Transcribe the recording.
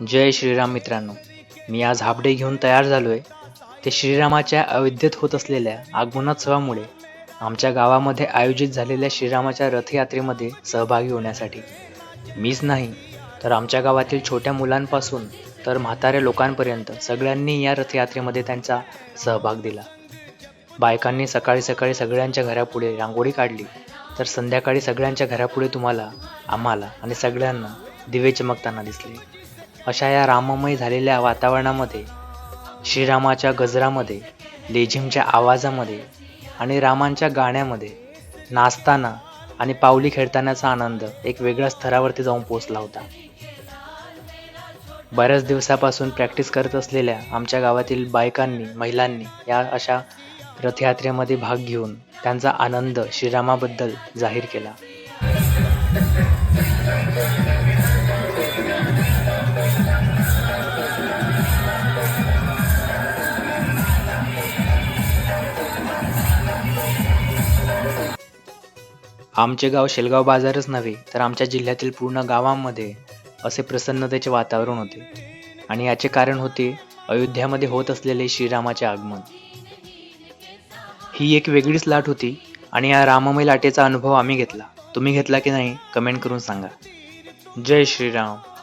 जय श्रीराम मित्रांनो. मी आज हाफडे घेऊन तयार झालो आहे ते श्रीरामाच्या अयोध्येत होत असलेल्या आगमनोत्सवामुळे आमच्या गावामध्ये आयोजित झालेल्या श्रीरामाच्या रथयात्रेमध्ये सहभागी होण्यासाठी. मीच नाही तर आमच्या गावातील छोट्या मुलांपासून तर म्हाताऱ्या लोकांपर्यंत सगळ्यांनी या रथयात्रेमध्ये त्यांचा सहभाग दिला. बायकांनी सकाळी सकाळी सगळ्यांच्या घरापुढे रांगोळी काढली तर संध्याकाळी सगळ्यांच्या घरापुढे तुम्हाला आम्हाला आणि सगळ्यांना दिवे चमकताना दिसले. अशा या राममय झालेल्या वातावरणामध्ये श्रीरामाच्या गजरामध्ये लेझिमच्या आवाजामध्ये आणि रामांच्या गाण्यामध्ये नाचताना आणि पावली खेळतानाचा आनंद एक वेगळ्या स्तरावरती जाऊन पोचला होता. बऱ्याच दिवसापासून प्रॅक्टिस करत असलेल्या आमच्या गावातील बायकांनी महिलांनी या अशा रथयात्रेमध्ये भाग घेऊन त्यांचा आनंद श्रीरामाबद्दल जाहीर केला. आमचे गाव शेलगाव बाजारच नव्हे तर आमच्या जिल्ह्यातील पूर्ण गावांमध्ये असे प्रसन्नतेचे वातावरण होते. आणि याचे कारण होते अयोध्यामध्ये होत असलेले श्रीरामाचे आगमन. ही एक वेगळीच लाट होती आणि या राममय लाटेचा अनुभव आम्ही घेतला. तुम्ही घेतला की नाही कमेंट करून सांगा. जय श्रीराम.